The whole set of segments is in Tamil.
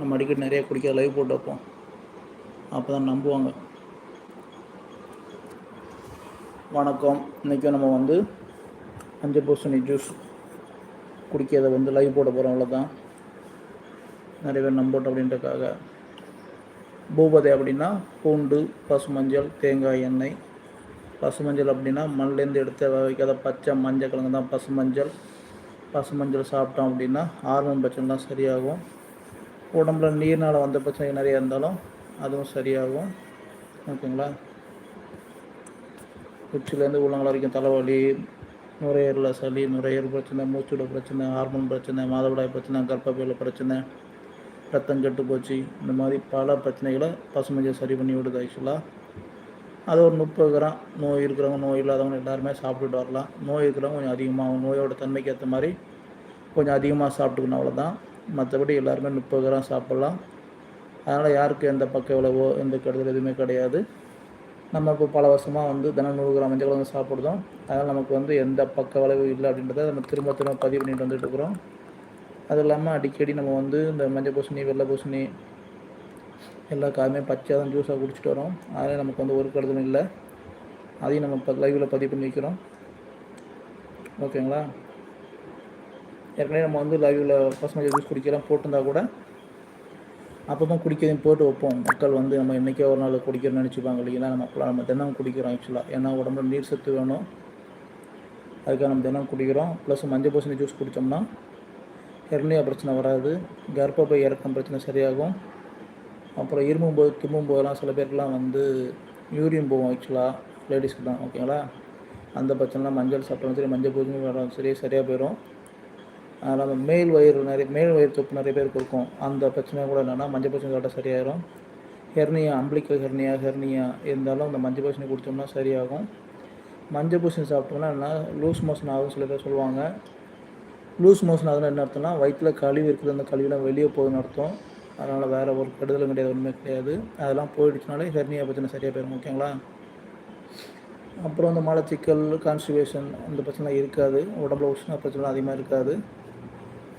நம்ம அடிக்கடி நிறைய குடிக்க லைவ் போட்டு வைப்போம். அப்போ தான் நம்புவாங்க. வணக்கம். இன்றைக்கும் நம்ம வந்து அஞ்சு பூசணி ஜூஸ் குடிக்கிறத வந்து லைவ் போட போகிறோம் அவ்வளோதான் நிறைய பேர் நம்பட்டோம் அப்படின்றதுக்காக. பூபதை அப்படின்னா பூண்டு பசுமஞ்சள் தேங்காய் எண்ணெய். பசுமஞ்சள் அப்படின்னா மண்ணிலேருந்து எடுத்து வைக்காத பச்சை மஞ்சள் கிழங்கு தான் பசுமஞ்சள். பசுமஞ்சள் சாப்பிட்டோம் அப்படின்னா ஹார்மோன் பிரச்சனைலாம் சரியாகும். உடம்புல நீர்னால் வந்த பிரச்சனை நிறைய இருந்தாலும் அதுவும் சரியாகும். ஓகேங்களா? உச்சிலேருந்து உள்ளங்கள் வரைக்கும் தலைவலி நுரையீரலில் சளி நுரையீரல் பிரச்சனை மூச்சுட பிரச்சனை ஹார்மோன் பிரச்சனை மாதவிடாய் பிரச்சனை கர்ப்பப்பையில் பிரச்சனை ரத்தம் கெட்டு போச்சு இந்த மாதிரி பல பிரச்சனைகளை பசுமஞ்சள் சரி பண்ணி விடுது ஆக்சுவலாக அது ஒரு முப்பது கிராம் நோய் இருக்கிறவங்க நோய் இல்லாதவங்க எல்லாருமே சாப்பிட்டுட்டு வரலாம். நோய் இருக்கிறவங்க கொஞ்சம் அதிகமாக நோயோட தன்மைக்கு ஏற்ற மாதிரி கொஞ்சம் அதிகமாக சாப்பிட்டுக்கணும் அவ்வளோதான் மற்றபடி எல்லாருமே முப்பது கிராம் சாப்பிட்லாம். அதனால் யாருக்கு எந்த பக்க விளைவோ எந்த கெடுதல் எதுவுமே கிடையாது. நம்ம இப்போ பல வருஷமாக வந்து தினம் நூறு கிராம் மஞ்சள் கிழங்கு சாப்பிடுதோம் அதனால் நமக்கு வந்து எந்த பக்க விளைவு இல்லை அப்படின்றத நம்ம திரும்ப திரும்ப பதிவு பண்ணிட்டு வந்துட்டு இருக்கிறோம். அது இல்லாமல் அடிக்கடி நம்ம வந்து இந்த மஞ்சள் பூசணி வெள்ளை பூசணி எல்லா காயுமே பச்சையாக தான் ஜூஸாக குடிச்சிட்டு வரோம். அதனால் நமக்கு வந்து ஒரு கெடுதலும் இல்லை. அதையும் நம்ம இப்போ லைவில் பதிவு பண்ணி வைக்கிறோம். ஓகேங்களா? ஏற்கனவே நம்ம வந்து லைவில் பர்சனல் ஜூஸ் குடிக்கலாம் போட்டிருந்தா கூட தான் குடிக்கிறதையும் போட்டு வைப்போம். மக்கள் வந்து நம்ம என்றைக்கே ஒரு நாள் குடிக்கிறோம்னு நினச்சிப்பாங்க இல்லைங்களா? நம்ம அப்போலாம் நம்ம தினம் குடிக்கிறோம் ஆக்சுவலாக ஏன்னா உடம்புல நீர் சத்து வேணும். அதுக்காக நம்ம தினம் குடிக்கிறோம். ப்ளஸ் மஞ்சள் பூசணி ஜூஸ் குடித்தோம்னா ஹெர்னியா பிரச்சனை வராது. கர்ப்பப்பை இறக்கம் பிரச்சனை சரியாகும். அப்புறம் இருமும்போது தும்மும்போதெல்லாம் சில பேருக்குலாம் வந்து யூரின் போகும் ஆக்சுவலாக லேடிஸ்க்கு தான் ஓகேங்களா அந்த பிரச்சனைலாம் மஞ்சள் சாப்பிட்டாலும் சரி மஞ்சள் பூஜை வரும் சரி சரியாக போயிடும் அதனால் மேல் வயிறு நிறைய மேல் வயிறு தொப்பு நிறைய பேருக்கு இருக்கும். அந்த பிரச்சனை கூட என்னென்னா மஞ்சள் பிரச்சனை சாப்பிட்டா சரியாயிரும். ஹெர்னியா அம்பிளிக்கல் ஹெர்னியா ஹெர்னியா இருந்தாலும் அந்த மஞ்சள் பூசணி குடித்தோம்னா சரியாகும். மஞ்சள் பூசணி சாப்பிட்டோம்னா என்ன லூஸ் மோஷன் ஆகும் சில பேர் சொல்லுவாங்க. லூஸ் மோஷன் ஆகுதுன்னு என்ன அர்த்தம்னா வயிற்றில் கழிவு இருக்குது அந்த கழிவுலாம் வெளியே போகுதுன்னு அர்த்தம். அதனால் வேறு ஒரு கெடுதலும் கிடையாது ஒன்றுமே கிடையாது. அதெல்லாம் போயிடுச்சுனாலே ஹெர்னியா பிரச்சனை சரியாக போயிடும் ஓகேங்களா? அப்புறம் இந்த மலச்சிக்கல் கான்ஸ்டிபேஷன் அந்த பிரச்சனை இருக்காது. உடம்புல உஷ்ண பிரச்சனை அதிகமாக இருக்காது.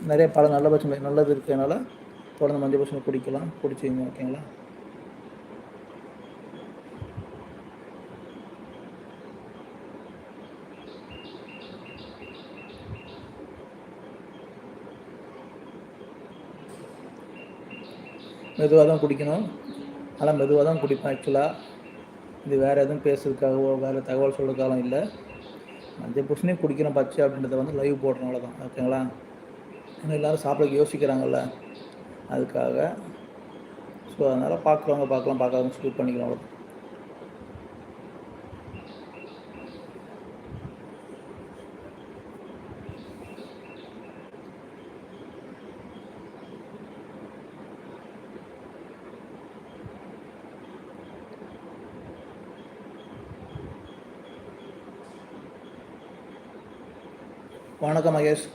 நிறைய பல நல்ல பிரச்சனை நல்லது இருக்கிறதுனால தொடர்ந்து மஞ்சள் பிரச்சனை குடிக்கலாம். குடிச்சிங்க ஓகேங்களா மெதுவாக தான் குடிக்கணும். ஆனால் மெதுவாக தான் குடிப்பேன் ஆக்சுவலாக இது வேறு எதுவும் பேசுறதுக்காகவோ வேறு தகவல் சொல்கிறதுக்காகவும் இல்லை. மஞ்சள் பூசணியும் குடிக்கிறோம் பச்சை அப்படின்றத வந்து லைவ் போடுறோம் அவ்வளோதான் ஓகேங்களா ஏன்னா எல்லோரும் சாப்பிட யோசிக்கிறாங்கல்ல. அதுக்காக. ஸோ அதனால் பார்க்குறவங்க பார்க்கலாம் பார்க்காதவங்க ஸ்கிப் பண்ணிக்கலாம் அவ்வளோ வணக்கம் மகேஷ்.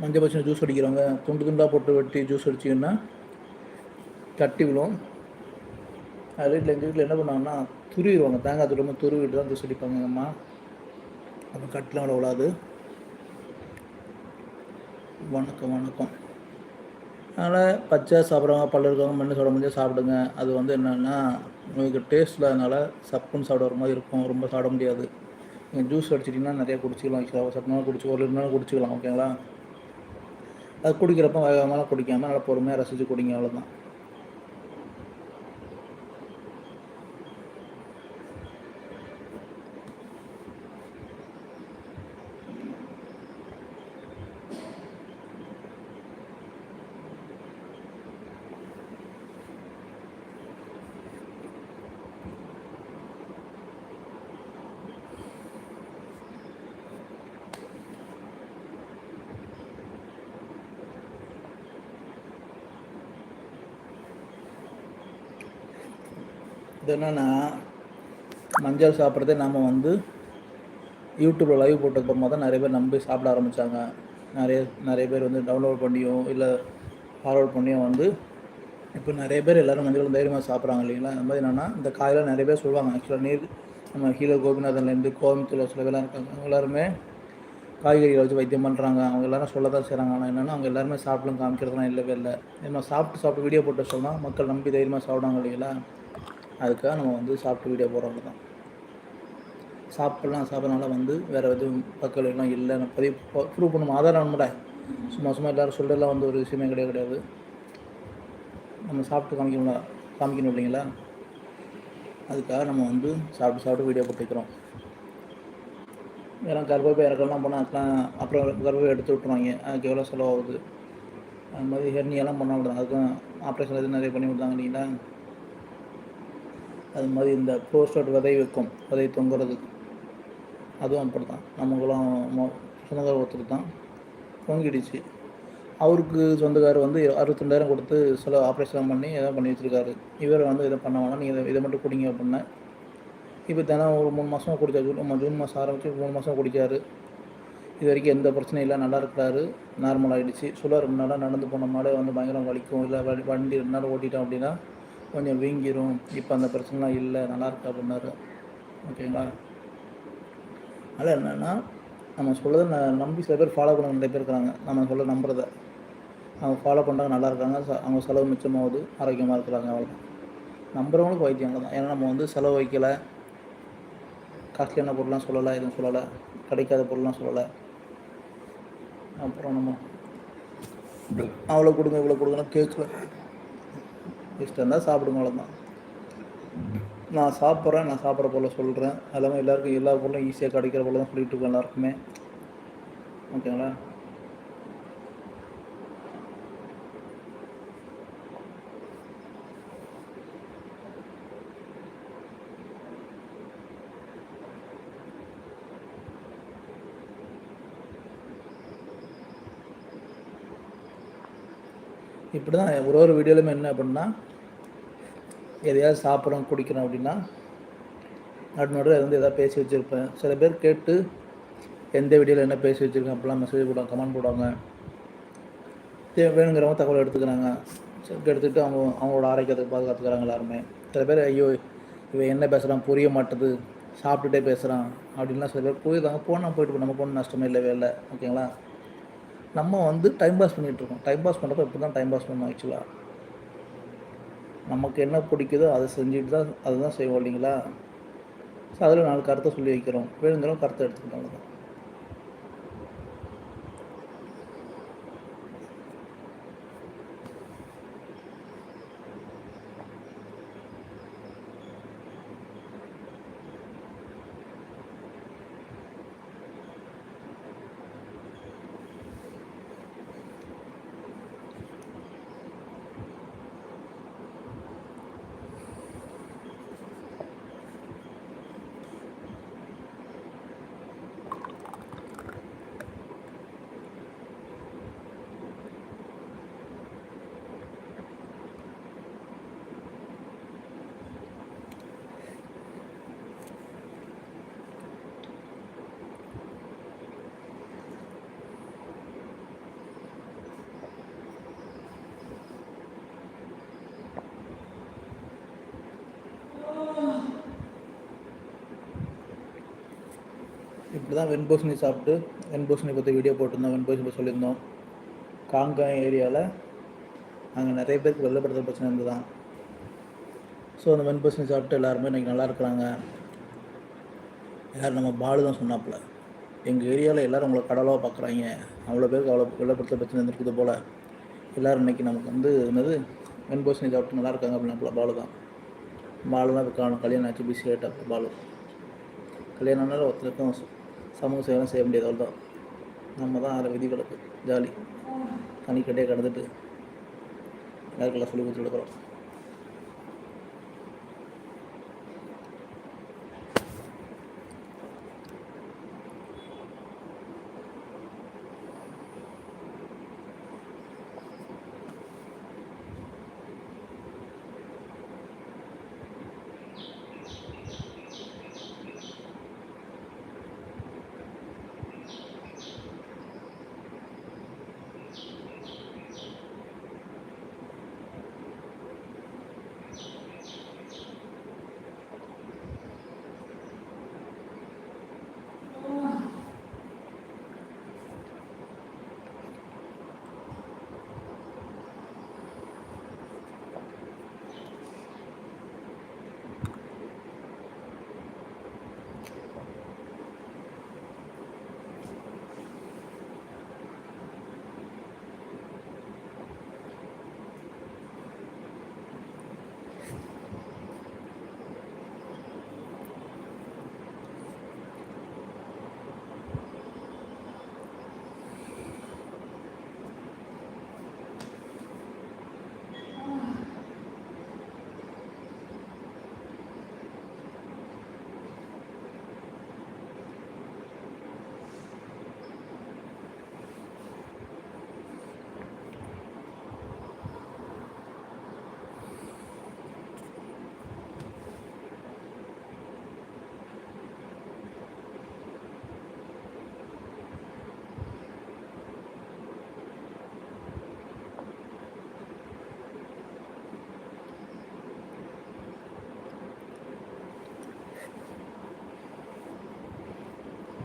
மஞ்சள் பச்சை ஜூஸ் அடிக்கிறவங்க துண்டு துண்டாக போட்டு வெட்டி ஜூஸ் அடிச்சிங்கன்னா கட்டி விழும். அது வீட்டில் எங்கள் வீட்டில் என்ன பண்ணுவாங்கன்னா துருவிடுவாங்க. தேங்காய் துருவமாக துருவிட்டு தான் ஜூஸ் அடிப்பாங்க எங்கள் அம்மா. அப்போ கட்டிலாம் அவ்வளோ விழாது வணக்கம் வணக்கம். அதனால் பச்சை சாப்பிட்றவங்க பல்லு இருக்கவங்க மண்ணு சாப்பிட முடியாது சாப்பிடுங்க. அது வந்து என்னென்னா உங்களுக்கு டேஸ்ட் இல்லாதனால சப்புன்னு சாப்பிட மாதிரி இருக்கும். ரொம்ப சாப்பிட முடியாது. நீங்கள் ஜூஸ் அடிச்சிட்டிங்கன்னா நிறையா குடிச்சிக்கலாம். ஆக்சுவலாக குடிச்சு ஒரு நாள் குடிச்சிக்கலாம் ஓகேங்களா அது குடிக்கிறப்ப வேகமாக குடிக்காமல் நல்லா பொறுமையாக ரசித்து குடிங்க அவ்வளோதான் இது என்னென்னா மஞ்சள் சாப்பிட்றதே நாம் வந்து யூடியூப்பில் லைவ் போட்டதுக்கப்புறமா தான் நிறைய பேர் நம்பி சாப்பிட ஆரம்பித்தாங்க நிறைய நிறைய பேர் வந்து டவுன்லோட் பண்ணியோ இல்லை ஃபார்வர்ட் பண்ணியோ வந்து இப்போ நிறைய பேர் எல்லோரும் மஞ்சள் தைரியமாக சாப்பிட்றாங்க இல்லைங்களா? அந்த மாதிரி என்னென்னா இந்த காயெல்லாம் நிறைய பேர் சொல்லுவாங்க. ஆக்சுவலாக நீர் நம்ம ஹீரோ கோபிநாதன்லேருந்து கோயம்புத்தூர் சில பேர்லாம் இருக்காங்க. அவங்க எல்லாருமே காய்கறிகளை வச்சு வைத்தியம் பண்ணுறாங்க அவங்க எல்லாரும் சொல்ல தான் செய்கிறாங்க ஆனால் என்னென்னா அவங்க எல்லாருமே சாப்பிடும் காமிக்கிறதுலாம் இல்லவே இல்லை. நம்ம சாப்பிட்டு சாப்பிட்டு வீடியோ போட்டு சொன்னால் மக்கள் நம்பி தைரியமாக சாப்பிடுவாங்க இல்லைங்களா? அதுக்காக நம்ம வந்து சாப்பிட்டு வீடியோ போகிறவங்க தான். சாப்பிட்லாம் சாப்பிட்றனால வந்து வேறு எதுவும் பக்கம் எல்லாம் இல்லை. நம்ம பதிவு ப்ரூவ் பண்ணும்? ஆதாரம் நம்மட சும்மா சும்மா எல்லோரும் சொல்கிறதெல்லாம் வந்து ஒரு விஷயமே கிடையாது கிடையாது. நம்ம சாப்பிட்டு காமிக்கணும்ல காமிக்கணும் இல்லைங்களா? அதுக்காக நம்ம வந்து சாப்பிட்டு சாப்பிட்டு வீடியோ போட்டுக்கிறோம் ஏன்னா கர்ப்பப்பை இறக்கலாம் போனால் அதுக்கெலாம் அப்புறம் கர்ப்பப்பை எடுத்து விட்ருவாங்க அதுக்கு எவ்வளோ செலவாகுது? அது மாதிரி ஹெர்னியெல்லாம் பண்ண விடுறாங்க அதுக்கும் ஆப்ரேஷன் எதுவும் நிறைய பண்ணி விடுறாங்க இல்லைங்களா? அது மாதிரி இந்த ப்ரோஸ்டோட் விதை வைக்கும் விதை தொங்குறது அதுவும் அப்படி தான் நமக்குலாம் சொந்தக்கார ஒருத்தர் தான் தொங்கிடுச்சு. அவருக்கு சொந்தக்காரர் வந்து அறுபத்தெண்டாயிரம் கொடுத்து சில ஆப்ரேஷன் பண்ணி எதாவது பண்ணி வச்சுருக்காரு. இவர் வந்து இதை பண்ண வேணாம் நீங்கள் இதை இதை மட்டும் குடிங்க அப்படின்னா. இப்போ தினம் ஒரு மூணு மாதம் குடிச்சா ஜூன் ஜூன் மாதம் ஆரம்பித்து மூணு மாதம் குடிக்காரு இது வரைக்கும் எந்த பிரச்சனையும் இல்லை நல்லா இருக்கிறாரு. நார்மல் ஆகிடுச்சு சொல்லுவார் ரெண்டு நாளாக நடந்து போனோம்னாலே வந்து பயங்கரம் வலிக்கும். இல்லை வண்டி ரெண்டு நாள் ஓட்டிட்டோம் அப்படின்னா கொஞ்சம் வீங்கிரும். இப்போ அந்த பிரச்சனைலாம் இல்லை நல்லா இருக்கா அப்படின்னாரு. ஓகேங்களா? அதனால் என்னென்னா நம்ம சொல்கிறத நான் நம்பி சில பேர் ஃபாலோ பண்ண நிறைய பேர் இருக்கிறாங்க. நம்ம சொல்ல நம்புறத. அவங்க ஃபாலோ பண்ணுறாங்க நல்லா இருக்காங்க. அவங்க செலவு மிச்சமாகுது. ஆரோக்கியமாக இருக்கிறாங்க அவ்வளோ நம்புறவங்களுக்கு வைத்தியம் தான் ஏன்னா நம்ம வந்து செலவு வைக்கலை. காஸ்ட்லியான பொருள்லாம் சொல்லலை எதுவும் சொல்லலை. கிடைக்காத பொருள்லாம் சொல்லலை. அப்புறம் நம்ம அவ்வளோ கொடுங்க இவ்வளோ கொடுங்கன்னு கேட்கல. இஷ்டம் இருந்தால் சாப்பிடுங்க அவ்வளோதான் நான் சாப்பிட்றேன் நான் சாப்பிட்ற பொருளை சொல்கிறேன் எல்லாமே எல்லாருக்கும் எல்லா பொருளும் ஈஸியாக கிடைக்கிற போல தான் சொல்லிகிட்டு இருக்கோம் எல்லாருக்குமே ஓகேங்களா இப்படி தான் ஒரு ஒரு வீடியோலையுமே என்ன அப்படின்னா எதையாவது சாப்பிட்றோம் குடிக்கிறோம் அப்படின்னா நடு இருந்து வந்து எதாவது பேசி வச்சுருப்பேன். சில பேர் கேட்டு எந்த வீடியோவில் என்ன பேசி வச்சுருக்கேன் அப்படிலாம் மெசேஜ் போடுவாங்க கமெண்ட் போடுவாங்க. வேணுங்கிறவங்க தகவல் எடுத்துக்கிறாங்க. எடுத்துக்கிட்டு அவங்க அவங்களோட ஆரோக்கியத்துக்கு பாதுகாத்துக்கிறாங்க எல்லாருமே. சில பேர் ஐயோ இவன் என்ன பேசுகிறான் புரிய மாட்டுது சாப்பிட்டுட்டே பேசுகிறான் அப்படின்லாம் சில பேர் போயிருக்காங்க போனால் போயிட்டு நம்ம போன நஷ்டமே இல்லை. வேலை ஓகேங்களா? நம்ம வந்து டைம் பாஸ் பண்ணிகிட்ருக்கோம் டைம் பாஸ் பண்ணுறப்ப இப்படி தான் டைம் பாஸ் பண்ணணும் ஆக்சுவலாக நமக்கு என்ன பிடிக்குதோ அதை செஞ்சுட்டு தான் அதுதான் செய்வோம் இல்லைங்களா? ஸோ அதில் நாலு கருத்தை சொல்லி வைக்கிறோம். வேணுங்கிறோம் கருத்தை எடுத்துக்கிட்டோம் தான் இப்படி தான் வெண்பூசணி சாப்பிட்டு வெண்பூசணி பற்றி வீடியோ போட்டிருந்தோம். வெண்பூசணி பற்றி சொல்லியிருந்தோம். காங்காய் ஏரியாவில் அங்கே நிறைய பேருக்கு வெள்ளப்படுத்த பிரச்சனை இருந்துதான் ஸோ அந்த வெண்பூசணி சாப்பிட்டு எல்லாருமே இன்றைக்கி நல்லா இருக்கிறாங்க. யார்? நம்ம பாலு தான் சொன்னாப்புல. எங்கள் ஏரியாவில் எல்லோரும் உங்களை கடலாக பார்க்குறாங்க அவ்வளோ பேருக்கு அவ்வளோ வெள்ளப்படுத்த பிரச்சனை இருந்திருக்குது போல். எல்லோரும் இன்றைக்கி நமக்கு வந்து என்னது? வெண்பூசணி சாப்பிட்டு நல்லா இருக்காங்க அப்படின்னா பாலு தான். பாலு தான் இப்போ கல்யாணம் ஆச்சு பிஸி ஆகிட்டா பாலு. கல்யாணம்னால ஒருத்தருக்கும் சமூக சேவை செய்ய முடியாது தான் நம்ம தான் அதில் விதிவிலக்கு ஜாலி. தனி கட்டையை கடந்துட்டு எல்லாருக்கெல்லாம் சொல்லி கொடுத்துட்டு இருக்கிறோம்.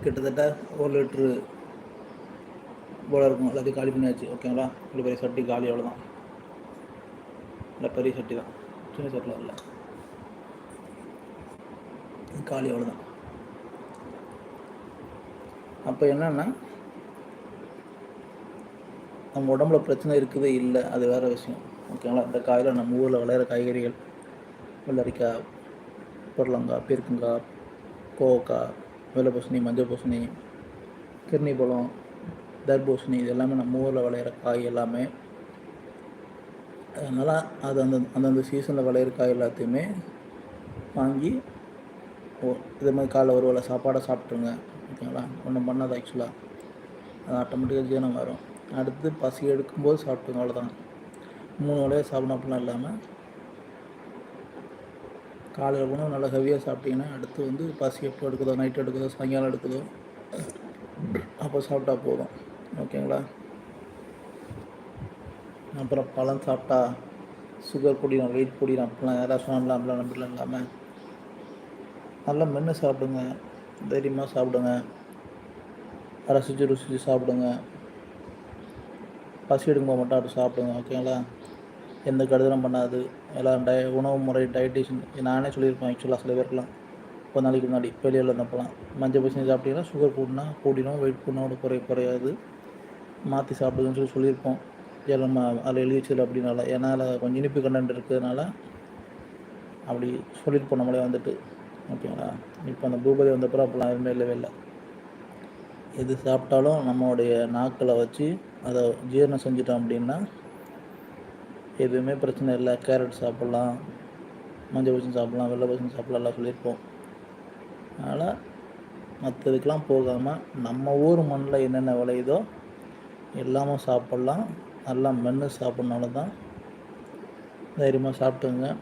கிட்டத்தட்ட ஒரு லிட்ரு போல இருக்கும். எல்லாத்தையும் காலி பண்ணியாச்சு. ஓகேங்களா இவ்வளோ பெரிய சட்டி காலி அவ்வளோதான் இல்லை பெரிய சட்டி தான். சின்ன சட்டில் இல்லை காலி அவ்வளோதான் அப்போ என்னென்னா நம்ம உடம்புல பிரச்சனை இருக்குது இல்லை. அது வேறு விஷயம். ஓகேங்களா இந்த காயில் நம்ம ஊரில் விளையிற காய்கறிகள் வெள்ளரிக்காய் புடலங்காய் பீர்க்கங்காய் கோவக்காய் வெள்ளை பூசணி மஞ்சள் பூசணி கிர்ணி பழம் தர்பூசணி இது எல்லாமே நம்ம ஊரில் விளையிற காய் எல்லாமே. அதனால் அது அந்த அந்தந்த சீசனில் விளையிற காய் எல்லாத்தையுமே வாங்கி ஓ இதே மாதிரி காலைல ஒரு வேளை சாப்பாடை சாப்பிட்ருங்க ஓகேங்களா? ஒன்றும் பண்ணாது ஆக்சுவலாக அது ஆட்டோமேட்டிக்காக ஜீரணம் வரும் அடுத்து பசி எடுக்கும்போது சாப்பிட்டுங்க அவ்வளோதான் மூணு வேளையாக சாப்பிடணும் அப்படிலாம் இல்லாமல் காலையில் உணவு நல்லா ஹெவியாக சாப்பிட்டீங்கன்னா அடுத்து வந்து பசி எப்போ எடுக்குதோ நைட் எடுக்குதோ சாயங்காலம் எடுக்குதோ அப்போ சாப்பிட்டா போதும். ஓகேங்களா? அப்புறம் பழம் சாப்பிட்டா சுகர் பிடிக்கணும் வெயிட் கூடிடும் அப்படிலாம் யாராவது சொன்னாங்களா அப்படிலாம் நம்பிலாம் இல்லாமல் நல்லா மென்று சாப்பிடுங்க. தைரியமாக சாப்பிடுங்க. ரசித்து ருசித்து சாப்பிடுங்க. பசி எடுக்கும்போது மட்டும் அப்படி சாப்பிடுங்க ஓகேங்களா? எந்த கடுதலும் பண்ணாது. எல்லாம் டய உணவு முறை டயட்டிஷன் நானே சொல்லியிருப்பேன் ஆக்சுவலாக சில பேருக்குலாம் இப்போ நாளைக்கு முன்னாடி வெளியில் இருந்தப்போலாம் மஞ்சள் பசி சாப்பிட்டீங்கன்னா சுகர் கூட்டினா கூட்டினோம் வெயிட் கூடினோட குறை குறையாது. மாற்றி சாப்பிடுங்கன்னு சொல்லி சொல்லியிருப்போம். இதில் நம்ம அதில் எழுதி வச்சது அப்படின்னால. ஏன்னா அதில் கொஞ்சம் இனிப்பு கண்டென்ட் இருக்கிறதுனால அப்படி சொல்லியிருப்போம் நம்மளே வந்துட்டு. ஓகேங்களா? இப்போ அந்த பூபதி வந்தப்பறம் அப்போலாம் எதுவுமே இல்லவே இல்லை. எது சாப்பிட்டாலும் நம்மளுடைய நாக்களை வச்சு அதை ஜீரணம் செஞ்சிட்டோம் அப்படின்னா எதுவுமே பிரச்சனை இல்லை. கேரட் சாப்பிட்லாம். மஞ்சள் பசங்க சாப்பிட்லாம். வெள்ளை பசங்க சாப்பிட்லாம். சொல்லியிருப்போம். அதனால் மற்றதுக்கெலாம் போகாமல் நம்ம ஊர் மண்ணில் என்னென்ன விளையுதோ எல்லாமே சாப்பிட்லாம். நல்லா மென்று சாப்பிட்னால தான் தைரியமாக சாப்பிட்டுங்க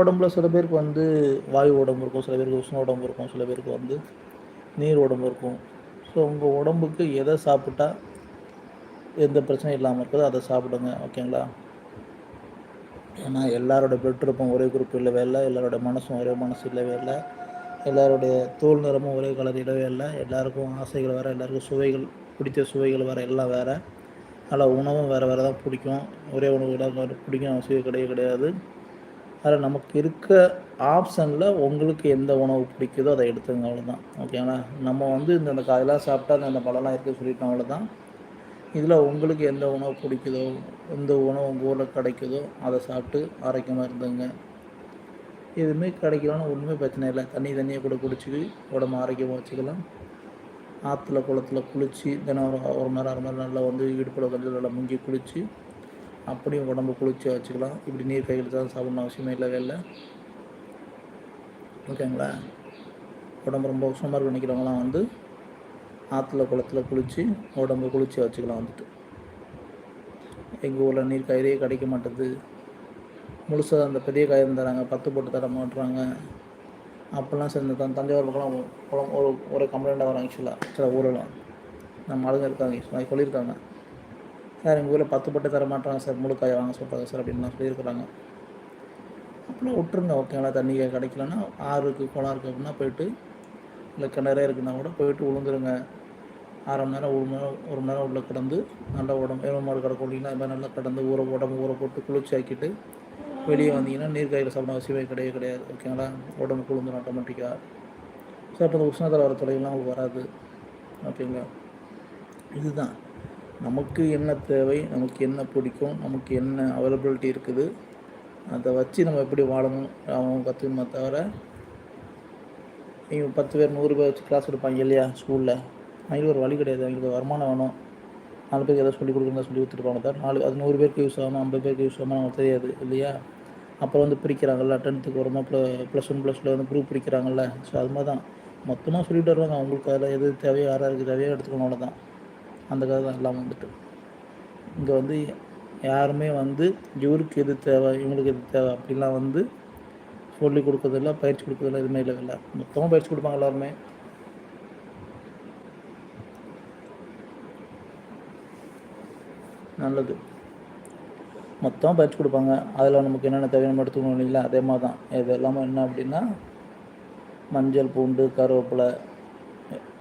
உடம்புல சில பேருக்கு வந்து வாயு உடம்பு இருக்கும். சில பேருக்கு உஷ்ண உடம்பு இருக்கும். சில பேருக்கு வந்து நீர் உடம்பு இருக்கும். ஸோ உங்கள் உடம்புக்கு எதை சாப்பிட்டா எந்த பிரச்சனையும் இல்லாமல் இருக்குதோ அதை சாப்பிடுங்க. ஓகேங்களா? ஏன்னா எல்லாரோட பெற்றிருப்பும் ஒரே குரூப் இல்லவே இல்லை எல்லாரோட மனசும் ஒரே மனசு இல்லவே இல்லை எல்லாருடைய தோல் நிறமும் ஒரே கலர் இடவே இல்லை எல்லாருக்கும் ஆசைகள் வேறு எல்லாருக்கும் சுவைகள் பிடிச்ச சுவைகள் வேறு எல்லாம் வேறு. அதில் உணவும் வேறு வேறு தான் பிடிக்கும். ஒரே உணவு இடம் பிடிக்கும் அவசியம் கிடையவே கிடையாது. அதில் நமக்கு இருக்க ஆப்ஷனில் உங்களுக்கு எந்த உணவு பிடிக்குதோ அதை எடுத்துங்க அவ்வளோதான் ஓகேங்களா நம்ம வந்து இந்த காயெல்லாம் சாப்பிட்டா இந்த பழம்லாம் இருக்குது சொல்லிட்டோம் அவ்வளோதான் இதில் உங்களுக்கு எந்த உணவு பிடிக்குதோ எந்த உணவு உங்கள் ஊரில் கிடைக்குதோ அதை சாப்பிட்டு ஆரோக்கியமாக இருந்துங்க. எதுவுமே கிடைக்கலன்னு ஒன்றுமே பிரச்சனை இல்லை. தண்ணி தண்ணியை கூட குடிச்சு உடம்பு ஆரோக்கியமாக வச்சுக்கலாம். ஆற்றுல குளத்துல குளித்து தினம் ஒரு ஒரு மணி நேரம் அரை மணி நல்லா வந்து இடுப்பில் கொஞ்சம் நல்லா முங்கி குளித்து அப்படியும் உடம்பு குளிர்ச்சியாக வச்சுக்கலாம். இப்படி நீர் கையில் தான் சாப்பிடணும் அவசியமே இல்லவே இல்லை. ஓகேங்களா? உடம்பு ரொம்ப சுமார் நினைக்கிறவங்களாம் வந்து ஆற்றுல குளத்துல குளித்து உடம்பு குளிச்சு வச்சுக்கலாம் வந்துட்டு. எங்கள் ஊரில் நீர் கயிறே கிடைக்க மாட்டேது. முழுசாக அந்த பெரிய கயிறு தராங்க பத்து போட்டு தர மாட்டுறாங்க அப்போல்லாம் சரி இந்த தஞ்சாவூர் பக்கம்லாம் குளம் ஒரு ஒரு கம்ப்ளைண்ட்டாக வரும் ஆக்சுவலாக சில ஊரெல்லாம். நம்ம ஆளுங்க இருக்காங்க ஆக்சுவலாக சொல்லியிருக்காங்க. சார் எங்கள் ஊரில் பத்து போட்டு தர மாட்டுறாங்க சார் முழு காயை வாங்க சொல்கிறாங்க சார் அப்படின்லாம் சொல்லியிருக்கிறாங்க. அப்படிலாம் விட்டுருங்க ஓகேங்களா? தண்ணி கிடைக்கலன்னா ஆறு இருக்குது குளம் இருக்குது அப்படின்னா போயிட்டு இல்லை கிணறே இருக்குன்னா கூட போயிட்டு விழுந்துருங்க. அரை மணி நேரம் ஒரு மணி நேரம் ஒரு மணி நேரம் உள்ளே கிடந்து நல்லா உடம்பு எவ்வளோ மாடு கிடக்கும் இல்லைங்களா அது மாதிரி நல்லா கிடந்து ஊற உடம்பு ஊற போட்டு குளிர்ச்சி ஆக்கிட்டு வெளியே வந்தீங்கன்னா நீர் காயில் சாப்பிட அவசியமே கிடையவே கிடையாது. ஓகேங்களா உடம்பு குளிர்ந்துடும் ஆட்டோமேட்டிக்காக ஸோ அப்போ இந்த உஷ்ணத்தில் வர தொலைலாம் உங்களுக்கு வராது. ஓகேங்களா இதுதான். நமக்கு என்ன தேவை நமக்கு என்ன பிடிக்கும் நமக்கு என்ன அவைலபிலிட்டி இருக்குது அதை வச்சு நம்ம எப்படி வாழணும் அவங்க கற்றுக்கணுமே தவிர இவங்க பத்து பேர் நூறு பேர் வச்சு கிளாஸ் எடுப்பாங்க இல்லையா ஸ்கூலில் அவங்களுக்கு ஒரு வழி கிடையாது. அவங்களுக்கு வருமானம் வேணும். நாலு பேருக்கு எதாவது சொல்லி கொடுக்குறதா சொல்லி கொடுத்துருப்பாங்க தவிர நாலு அது நூறு பேருக்கு யூஸ் ஆகணும் ஐம்பது பேருக்கு யூஸ் ஆகணும் நமக்கு தெரியாது இல்லையா? அப்புறம் வந்து பிரிக்கிறாங்கல்ல டென்த்துக்கு வரமா ப்ள ப்ளஸ் ஒன் ப்ளஸ் டூ வந்து குரூப் பிரிக்கிறாங்கல்ல. ஸோ அது மாதிரி தான். மொத்தமாக சொல்லிட்டு வருவாங்க. அவங்களுக்கு அதில் எது தேவையோ யாராருக்கு தேவையோ எடுத்துக்கணும் அவ்வளோதான் அந்த கதை தான் எல்லாம் வந்துட்டு. இங்கே வந்து யாருமே வந்து இவருக்கு எது தேவை இவங்களுக்கு எது தேவை அப்படிலாம் வந்து சொல்லி கொடுக்கறதில்ல பயிற்சி கொடுக்கறதில்ல எதுவுமே இல்லை இல்லை மொத்தமாக பயிற்சி கொடுப்பாங்க எல்லாருமே. நல்லது. மொத்தமாக பயிற்சி கொடுப்பாங்க. அதில் நமக்கு என்னென்ன தேவையான எடுத்துக்கணும் இல்லைங்களா? அதே மாதிரி தான். இது எல்லாமே என்ன அப்படின்னா மஞ்சள் பூண்டு கருவேப்பிலை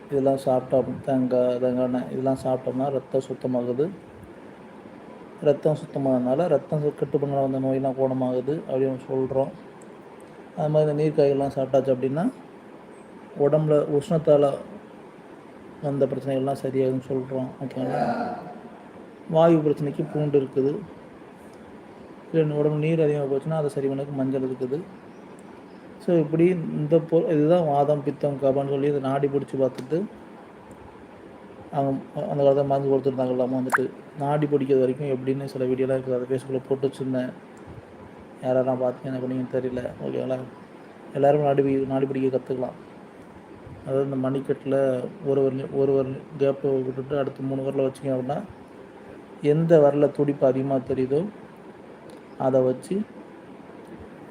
இதெல்லாம் சாப்பிட்டோம் தேங்காய் தேங்காய் இதெல்லாம் சாப்பிட்டோம்னா ரத்தம் சுத்தமாகுது. ரத்தம் சுத்தமாகறதுனால ரத்தம் கெட்டுப்போன வந்த நோயெல்லாம் குணமாகுது அப்படின்னு சொல்கிறோம் அது மாதிரி இந்த நீர்க்காய்கள்லாம் சாப்பிட்டாச்சு அப்படின்னா உடம்புல உஷ்ணத்தால் வந்த பிரச்சனைகள்லாம் சரியாகுதுன்னு சொல்கிறோம் ஓகேங்களா வாயு பிரச்சனைக்கு பூண்டு இருக்குது. இல்லை உடம்பு நீர் அதிகமாக போச்சுன்னா அதை சரி பண்ணக்கு மஞ்சள் இருக்குது. ஸோ இப்படி இந்த பொ இதுதான் வாதம் பித்தம் கபான்னு சொல்லி இதை நாடி பிடிச்சி பார்த்துட்டு அவங்க அந்த காலத்தில் மருந்து கொடுத்துருந்தாங்களாமா வந்துட்டு. நாடி பிடிக்கிறது வரைக்கும் எப்படின்னு சில வீடியோலாம் இருக்குது. அதை ஃபேஸ்புக்கில் போட்டு வச்சுருந்தேன். யாரெல்லாம் பார்த்து என்ன பண்ணீங்கன்னு தெரியல. ஓகேங்களா? எல்லோரும் நாடி நாடி பிடிக்க கற்றுக்கலாம் அதாவது இந்த மணிக்கட்டில் ஒரு வரல ஒரு வரல கேப்பை விட்டுட்டு அடுத்து மூணு வரல வச்சிங்க அப்படின்னா எந்த வரல துடிப்பு அதிகமாக தெரியுதோ அதை வச்சு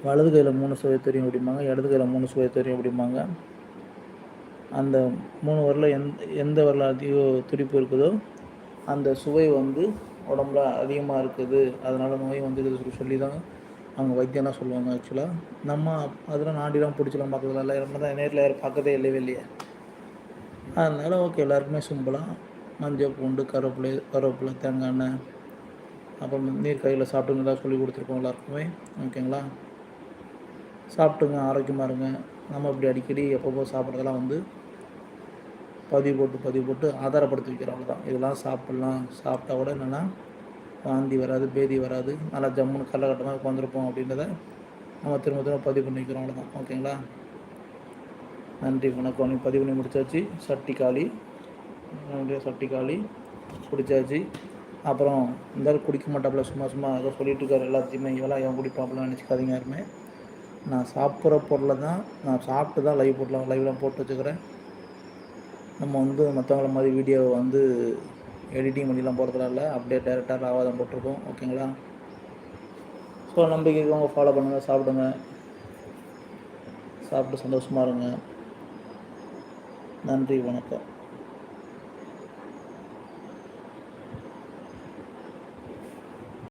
வலது கையில் மூணு சுவை தெரியும் அப்படிம்பாங்க இடது கையில் மூணு சுவை தெரியும் அப்படிம்பாங்க. அந்த மூணு வரல எந்த எந்த வரல அதிக துடிப்பு இருக்குதோ அந்த சுவை வந்து உடம்புல அதிகமாக இருக்குது. அதனால் நோய் வந்து சொல்லி தான் அவங்க வைத்தியம்லாம் சொல்லுவாங்க ஆக்சுவலாக நம்ம அதெல்லாம் நாடிலாம் பிடிச்சலாம் இல்லை நம்ம தான் நேரில் யாரும் பார்க்கதே இல்லையே இல்லையே. அதனால் ஓகே எல்லாருக்குமே சிம்பிளாக மஞ்சள் பூண்டு கருவேப்பிலை கருவேப்பிலை தேங்காய் எண்ணெய் அப்புறம் நீர் கையில் சாப்பிட்டுங்க சொல்லி கொடுத்துருக்கோம் எல்லாருக்குமே. ஓகேங்களா சாப்பிட்டுங்க ஆரோக்கியமாக இருங்க. நம்ம இப்படி அடிக்கடி எப்பப்போ சாப்பிட்றதெல்லாம் வந்து பதிவு போட்டு பதிவு போட்டு ஆதாரப்படுத்தி வைக்கிறவங்க தான் இதெல்லாம் சாப்பிட்லாம். சாப்பிட்டா கூட என்னென்னா வாந்தி வராது பேதி வராது. நல்லா ஜம்முன்னு கள்ளக்கட்டமாக உட்காந்துருப்போம் அப்படின்றத நம்ம திரும்ப திரும்ப பதிவு பண்ணிக்கிறோம் அவ்வளோதான் ஓகேங்களா? நன்றி வணக்கம். நீ பதிவு பண்ணி முடிச்சாச்சு. சட்டி காலி. சட்டி காலி. குடித்தாச்சு அப்புறம் இந்த குடிக்க மாட்டாப்புல சும்மா சும்மா அதை சொல்லிட்டு இருக்காரு. எல்லாத்தையுமே இவெல்லாம் எவன் குடிப்பாப்புலாம் நினச்சிக்காதீங்க யாருமே. நான் சாப்பிட்ற பொருளை தான் நான் சாப்பிட்டு தான் லைவ் போட்டலாம் லைவ்லாம் போட்டு வச்சுக்கிறேன். நம்ம வந்து மற்றவங்கள மாதிரி வீடியோவை வந்து எடிட்டிங் பண்ணிலாம் போகிறதுலாம் இல்லை. அப்படியே டேரெக்டாக ராவாதம் போட்டிருக்கோம். ஓகேங்களா ஸோ நம்பிக்கைக்கு அவங்க ஃபாலோ பண்ணுங்கள் சாப்பிடுங்க. சாப்பிட்டு சந்தோஷமாக இருங்க. நன்றி வணக்கம்.